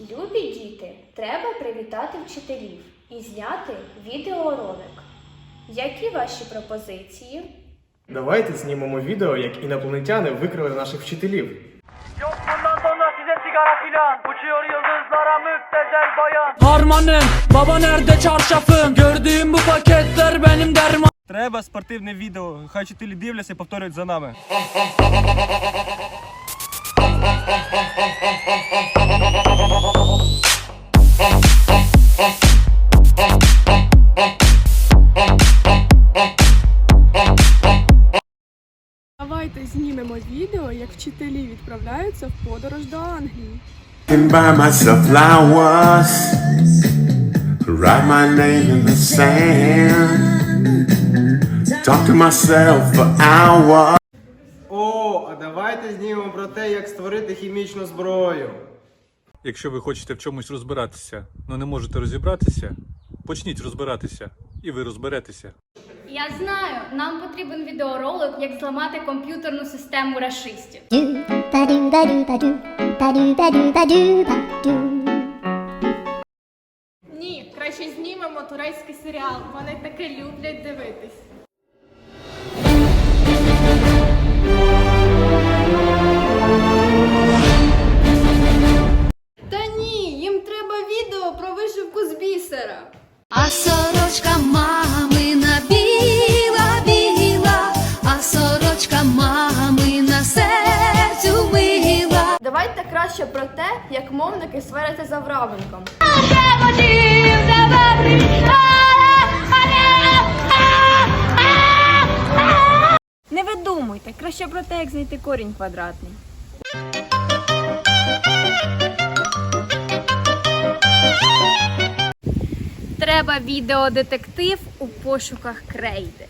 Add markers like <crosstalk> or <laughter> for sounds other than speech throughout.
Любі діти, треба привітати вчителів і зняти відеоролик. Які ваші пропозиції? Давайте знімемо відео, як інопланетяни викрили наших вчителів. Yok bundan sonra size sigara filan Uçuyor yıldızlara müptezel bayan Harmanım baba nerede çarşafım Gördüğüm bu paketler benim derman Треба спортивне відео. Хай вчителі дивляться і повторюють за нами. <laughs> Давайте знімемо відео, як вчителі відправляються в подорож до Англії. Давайте знімемо про те, як створити хімічну зброю. Якщо ви хочете в чомусь розбиратися, але не можете розібратися, почніть розбиратися, і ви розберетеся. Я знаю, нам потрібен відеоролик, як зламати комп'ютерну систему рашистів. Ні, краще знімемо турецький серіал. Вони таке люблять дивитись. Вишивку з бісера. А сорочка мамина біла, біла, а сорочка мамина серцю мила. Давайте краще про те, як мовники сваряться за вравенком. Не видумуйте, краще про те, як знайти корінь квадратний. Треба відеодетектив у пошуках крейди.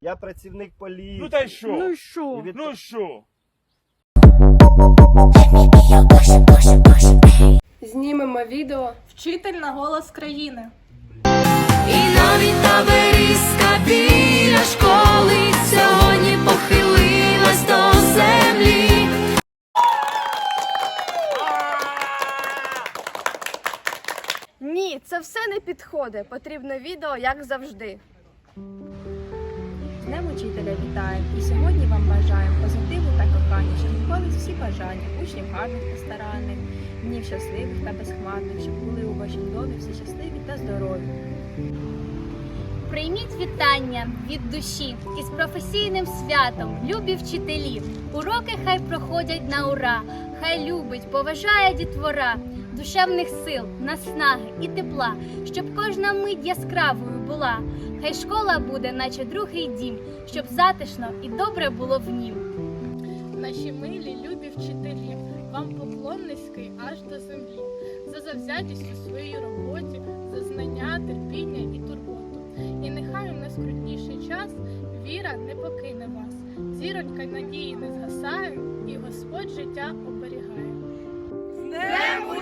Я працівник поліції. Ну та й що? Ну і що? Ну що? Знімемо відео Вчитель на голос країни. І навіть та берізка біля школи сьогодні Ні, це все не підходить. Потрібно відео, як завжди. З Днем учителя вітаємо і сьогодні вам бажаємо позитиву та кохання, щоб відповідь всі бажання, учнів гарних та старанних, днів щасливих та безхмарних, щоб були у вашому домі всі щасливі та здорові. Прийміть вітання від душі із професійним святом, любі вчителі. Уроки хай проходять на ура, хай любить, поважає дітвора, душевних сил, наснаги і тепла, щоб кожна мить яскравою була. Хай школа буде, наче другий дім, щоб затишно і добре було в нім. Наші милі, любі вчителі, вам поклон низький аж до землі, за завзятість у своїй роботі, за знання, терпіння і турботу. І нехай у найскрутніший час віра не покине вас, зіронька надії не згасає, і Господь життя оберігає.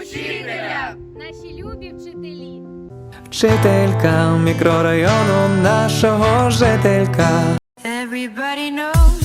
Наші любі вчителі. Вчителька мікрорайону нашого жителька Everybody knows